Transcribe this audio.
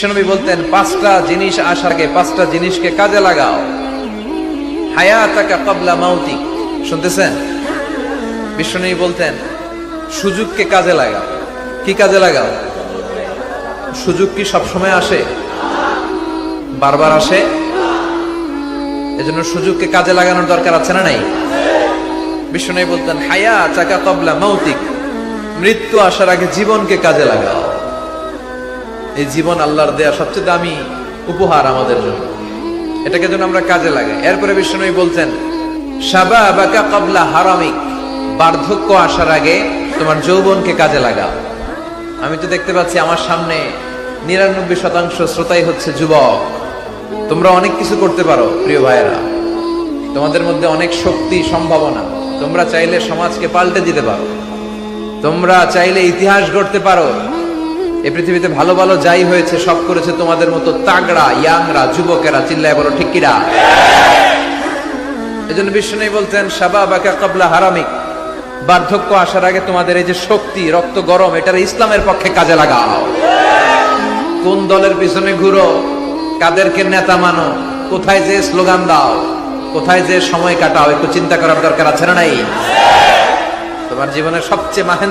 বিশ্বনবী বলতেন, পাঁচটা জিনিস আসার আগে পাঁচটা জিনিসকে কাজে লাগাও। হায়াতাকা কবলা মাউতিক শুনতেছেন? বিশ্বনবী বলতেন, সুযোগকে কাজে লাগাও। কি কাজে লাগাও? সুযোগ কি সবসময় আসে? বারবার আসে? এজন্য সুযোগকে কাজে লাগানোর দরকার আছে না নাই? বিশ্বনবী বলতেন হায়া চাকা কবলা মাউতিক। মৃত্যু আসার আগে জীবনকে কাজে লাগাও। এই জীবন আল্লাহর দেয়া সবচেয়ে দামি উপহার আমাদের জন্য। এটাকে যেন আমরা কাজে লাগাই। এরপরে বিষ্ণুই বলছেন সাবা বাকা কবলা হারামিক। বার্ধক্য আসার আগে তোমার যৌবনকে কাজে লাগাও। আমি তো দেখতে পাচ্ছি আমার সামনে নিরানব্বই শতাংশ শ্রোতাই হচ্ছে যুবক। তোমরা অনেক কিছু করতে পারো, প্রিয় ভাইয়েরা। তোমাদের মধ্যে অনেক শক্তি, সম্ভাবনা। তোমরা চাইলে সমাজকে পাল্টে দিতে পারো। তোমরা চাইলে ইতিহাস গড়তে পারো। এই পৃথিবীতে ভালো ভালো যাই হয়েছে, সব করেছে তোমাদের মতো তাগড়া, ইয়াংরা, যুবকেরা, চিল্লায় বলো, ঠিক কিনা এই জন্য বিষ্ণু বলতেন সাবা বাকা কবলা হারামিক। বার্ধক্য আসার আগে তোমাদের এই যে শক্তি, রক্ত, গরম, এটার ইসলামের পক্ষে কাজে লাগাও। কোন দলের পিছনে ঘুরো? কাদেরকে নেতা মানো? কোথায় যে স্লোগান দাও? কোথায় যে সময় কাটাও? একটু চিন্তা করার দরকার আছে না নাই? তোমার জীবনের সবচেয়ে মাহেন্দ্র